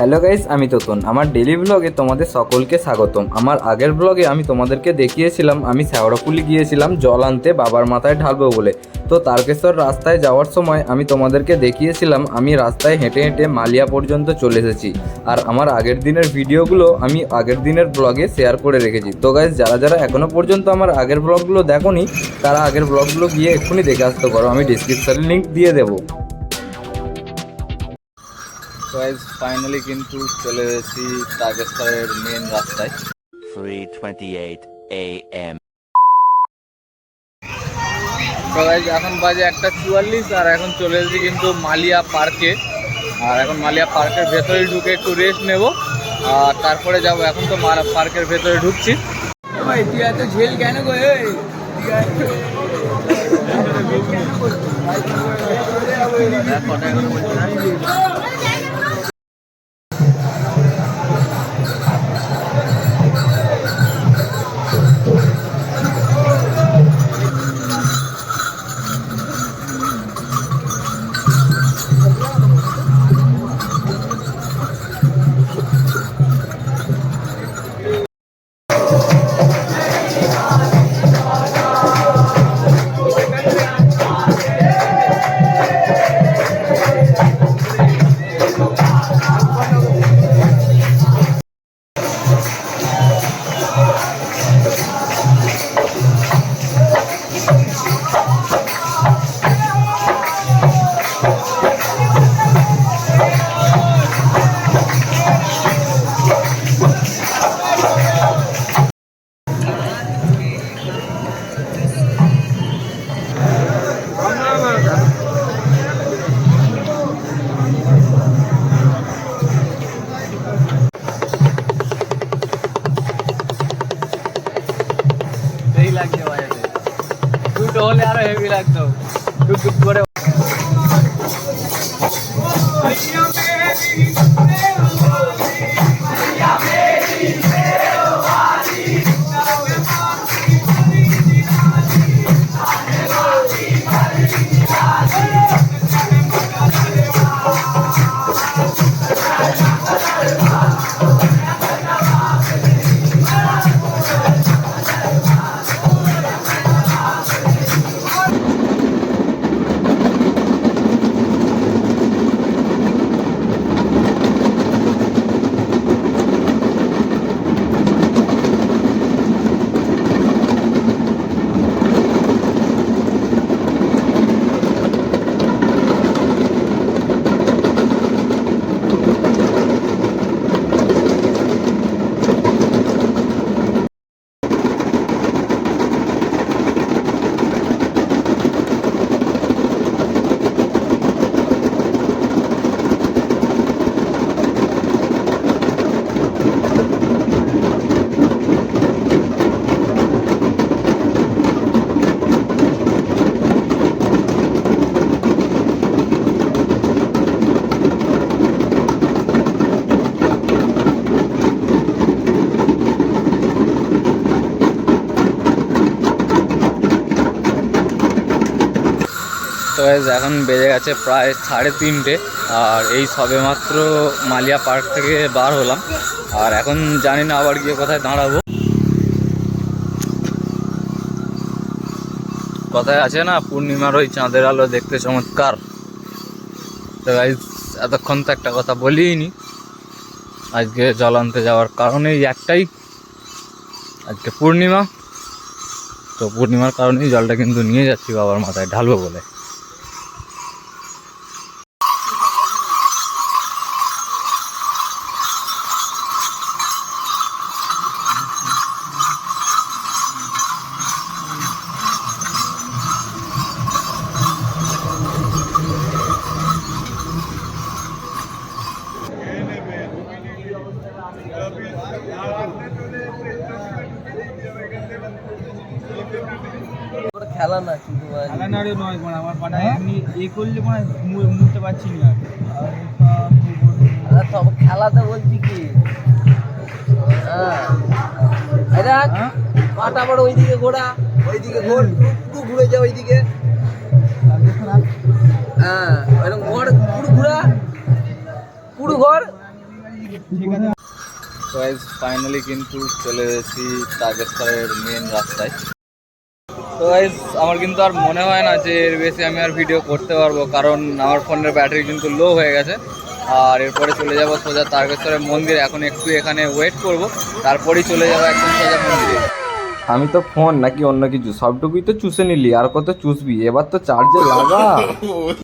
Hello guys, আমি তোতন। আমার daily ব্লগে তোমাদের সকলকে স্বাগতম। আমার আগের ব্লগে আমি তোমাদেরকে দেখিয়েছিলাম, আমি শ্যাওড়াপুলি গিয়েছিলাম, জল আনতে বাবার মাথায় ঢালবো বলে। তো তারকেশ্বর রাস্তায় যাওয়ার সময় আমি তোমাদেরকে দেখিয়েছিলাম, আমি রাস্তায় হেঁটে হেঁটে মালিয়া পর্যন্ত চলে এসেছি। আর আমার আগের দিনের ভিডিওগুলো আমি আগের দিনের ব্লগে শেয়ার করে রেখেছি। তো গাইস, যারা যারা এখনও পর্যন্ত আমার আগের ব্লগগুলো দেখোনি, তারা আগের ব্লগগুলো গিয়ে এক্ষুনি দেখে আসতে পারো। আমি ডিসক্রিপশানে লিঙ্ক দিয়ে দেবো। গাইজ ফাইনালি কিন্তু চলে এসেছি তারকেশ্বরের মেন রাস্তায়। 3:28 a.m. তো গাইজ এখন বাজে একটা চুয়াল্লিশ আর এখন চলে এসেছি কিন্তু মালিয়া পার্কে আর এখন মালিয়া পার্কের ভেতরে ঢুকে একটু রেস্ট নেব আর তারপরে যাব এখন তো মারা পার্কের ভেতরে ঢুকছি। ভাই তুই এত ঝেল কেন গো এই? লাগছে বাজাতে দুটো হলে আরও হেভি লাগতো। টুক করে তো এখন বেজে গেছে প্রায় সাড়ে তিনটে, আর এই সবে মাত্র মালিয়া পার্ক থেকে বার হলাম। আর এখন জানি না আবার গিয়ে কোথায় দাঁড়াবো। কথায় আছে না, পূর্ণিমার ওই চাঁদের আলো দেখতে চমৎকার। তো গাইজ এতক্ষণ তো একটা কথা বলিনি আজকে জল আনতে যাওয়ার কারণেই একটাই। আজকে পূর্ণিমা। তো পূর্ণিমার কারণেই জলটা কিন্তু নিয়ে যাচ্ছি বাবার মাথায় ঢালবো বলে। খেলা না কিন্তু আলানারে নয় মানে আমার পাটা এমনি এ করলে মানে মুড়তে পারছি না। আরে তব খেলাতে বলছি কি? হ্যাঁ। হ্যাঁ? পাটা বড় ওইদিকে ঘোরা ওইদিকে ঘোর পুরো- ঘুরে যা ওইদিকে। হ্যাঁ এরকম ঘর পুরো ঘুরা পুরো ঘর। ঠিক আছে ফাইনালি কিন্তু চলে এসেছি তারকেশ্বরের মেন রাস্তায়। তো গাইজ আমার কিন্তু আর মনে হয় না যে এর বেশি আমি আর ভিডিও করতে পারব কারণ আমার ফোনের ব্যাটারি কিন্তু লো হয়ে গেছে। আর এরপরে চলে যাব সোজা তারকেশ্বরের মন্দির। এখন একটু এখানে ওয়েট করব তারপরেই চলে যাব একদম সোজা মন্দিরে। আমি তো ফোন নাকি অন্য কিছু সবটুকুই তো চুষে নিলি আর কত চুষবি? এবার তো চার্জে লাগা।